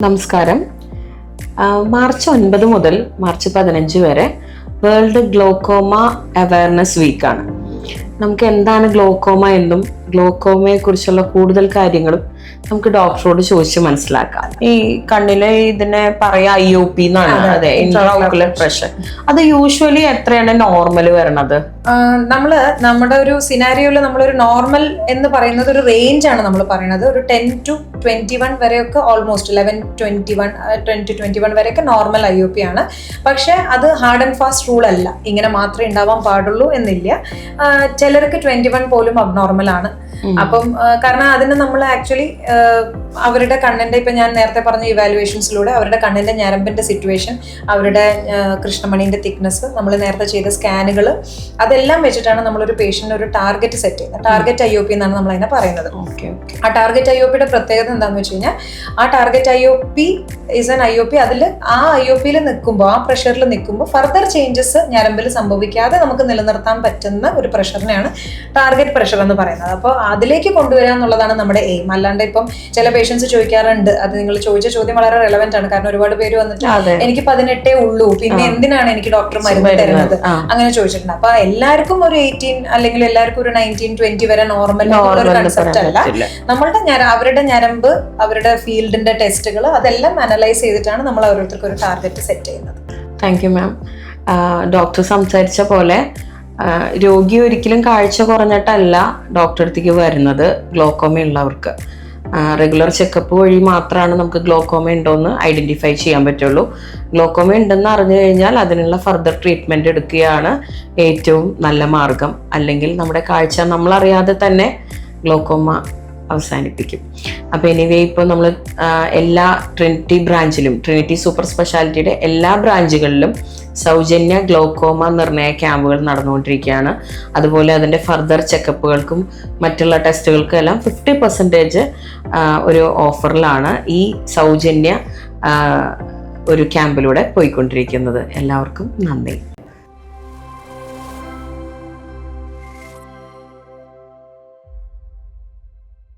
നമസ്കാരം. മാർച്ച് ഒൻപത് മുതൽ മാർച്ച് പതിനഞ്ച് വരെ വേൾഡ് ഗ്ലോക്കോമ അവയർനെസ് വീക്കാണ് നമുക്ക് എന്താണ് ഗ്ലോക്കോമ എന്നും ഗ്ലോക്കോമയെ കുറിച്ചുള്ള കൂടുതൽ കാര്യങ്ങളും നമുക്ക് ഡോക്ടറോട് ചോദിച്ച് മനസ്സിലാക്കാം. ഈ കണ്ണിലെ ഇതിനെ പറയാ ഐ ഒ പി എന്നാണ്. അതെ ഇൻട്രാocular പ്രഷർ അത് യൂഷ്വലി എത്രയാണ് നോർമൽ വരണത്? നമ്മൾ നമ്മുടെ ഒരു സിനാരിയോയിൽ നമ്മളൊരു നോർമൽ എന്ന് പറയുന്നത് ഒരു റേഞ്ച് ആണ് നമ്മൾ പറയുന്നത് ഒരു ടെൻ ടു ട്വന്റി വൺ വരെയൊക്കെ almost eleven twenty one twenty twenty one വരെയൊക്കെ നോർമൽ ഐ ഒ പി ആണ്. പക്ഷെ അത് ഹാർഡ് ആൻഡ് ഫാസ്റ്റ് റൂൾ അല്ല. ഇങ്ങനെ മാത്രമേ ഉണ്ടാവാൻ പാടുള്ളൂ എന്നില്ല. ചിലർക്ക് ട്വന്റി വൺ പോലും അബ്നോർമൽ ആണ്. അപ്പം കാരണം അതിന് നമ്മൾ ആക്ച്വലി അവരുടെ കണ്ണന്റെ ഇപ്പം ഞാൻ നേരത്തെ പറഞ്ഞ ഇവാലുവേഷൻസിലൂടെ അവരുടെ കണ്ണിന്റെ ഞരമ്പിന്റെ സിറ്റുവേഷൻ അവരുടെ കൃഷ്ണമണീന്റെ തിക്നെസ് നമ്മൾ നേരത്തെ ചെയ്ത സ്കാനുകൾ അതെല്ലാം വെച്ചിട്ടാണ് നമ്മളൊരു പേഷ്യന്റ് ഒരു ടാർഗറ്റ് സെറ്റ് ചെയ്യുന്നത്. ടാർഗറ്റ് ഐ ഒ പി എന്നാണ് നമ്മൾ അതിനെ പറയുന്നത് ആ ടാർഗറ്റ് ഐ ഒ പിയുടെ പ്രത്യേകത എന്താണെന്ന് വെച്ച് കഴിഞ്ഞാൽ ആ target I O P is N I O P അതിൽ ആ ഐ ഒ പിയിൽ നിൽക്കുമ്പോൾ ആ പ്രഷറിൽ നിൽക്കുമ്പോൾ ഫർദർ ചേഞ്ചസ് ഞരമ്പിൽ സംഭവിക്കാതെ നമുക്ക് നിലനിർത്താൻ പറ്റുന്ന ഒരു പ്രഷറിനെയാണ് ടാർഗറ്റ് പ്രഷർ എന്ന് പറയുന്നത്. അപ്പോൾ അതിലേക്ക് കൊണ്ടുവരിക എന്നുള്ളതാണ് നമ്മുടെ എയിം അല്ലാണ്ട് ഇപ്പം ചില പേഷ്യൻസ് ചോദിക്കാറുണ്ട് അത് നിങ്ങൾ ചോദിച്ച ചോദ്യം വളരെ റെലവെന്റ് ആണ്. കാരണം ഒരുപാട് പേര് വന്നിട്ട് എനിക്ക് പതിനെട്ടേ ഉള്ളൂ പിന്നെ എന്തിനാണ് എനിക്ക് ഡോക്ടർ മരുന്ന് തരുന്നത്? അങ്ങനെ ചോദിച്ചിട്ടുണ്ട്. അപ്പൊ എല്ലാവർക്കും ഒരു എയ്റ്റീൻ അല്ലെങ്കിൽ എല്ലാവർക്കും ഒരു നയന്റീൻ ട്വന്റി വരെ നോർമൽ ഒരു കൺസെപ്റ്റ് അല്ല. നമ്മളുടെ അവരുടെ ഞരമ്പ് അവരുടെ ഫീൽഡിന്റെ ടെസ്റ്റുകൾ അതെല്ലാം അനലൈസ് ചെയ്തിട്ടാണ് നമ്മൾ ഓരോരുത്തർക്കും ഒരു ടാർഗറ്റ് സെറ്റ് ചെയ്യുന്നത്. താങ്ക് യു മാം ഡോക്ടർ സംസാരിച്ച പോലെ രോഗി ഒരിക്കലും കാഴ്ച കുറഞ്ഞിട്ടല്ല ഡോക്ടർ അടുത്തേക്ക് വരുന്നത് ഗ്ലോക്കോമ ഉള്ളവർക്ക്. റെഗുലർ ചെക്കപ്പ് വഴി മാത്രമാണ് നമുക്ക് ഗ്ലോക്കോമ ഉണ്ടോ എന്ന് ഐഡന്റിഫൈ ചെയ്യാൻ പറ്റുള്ളൂ. ഗ്ലോക്കോമ ഉണ്ടെന്ന് അറിഞ്ഞു കഴിഞ്ഞാൽ അതിനുള്ള ഫർദർ ട്രീറ്റ്മെന്റ് എടുക്കുകയാണ് ഏറ്റവും നല്ല മാർഗം. അല്ലെങ്കിൽ നമ്മുടെ കാഴ്ച നമ്മളറിയാതെ തന്നെ ഗ്ലോക്കോമ അവസാനിപ്പിക്കും. അപ്പോൾ എനിവേ ഇപ്പോൾ നമ്മൾ എല്ലാ ട്രിനിറ്റി ബ്രാഞ്ചിലും ട്രിനിറ്റി സൂപ്പർ സ്പെഷ്യാലിറ്റിയുടെ എല്ലാ ബ്രാഞ്ചുകളിലും സൗജന്യ ഗ്ലോക്കോമ നിർണയ ക്യാമ്പുകൾ നടന്നുകൊണ്ടിരിക്കുകയാണ്. അതുപോലെ അതിന്റെ ഫർദർ ചെക്കപ്പുകൾക്കും മറ്റുള്ള ടെസ്റ്റുകൾക്കും എല്ലാം ഫിഫ്റ്റി പെർസെന്റേജ് ഒരു ഓഫറിലാണ് ഈ സൗജന്യ ഒരു ക്യാമ്പിലൂടെ പോയിക്കൊണ്ടിരിക്കുന്നത്. എല്ലാവർക്കും നന്ദി.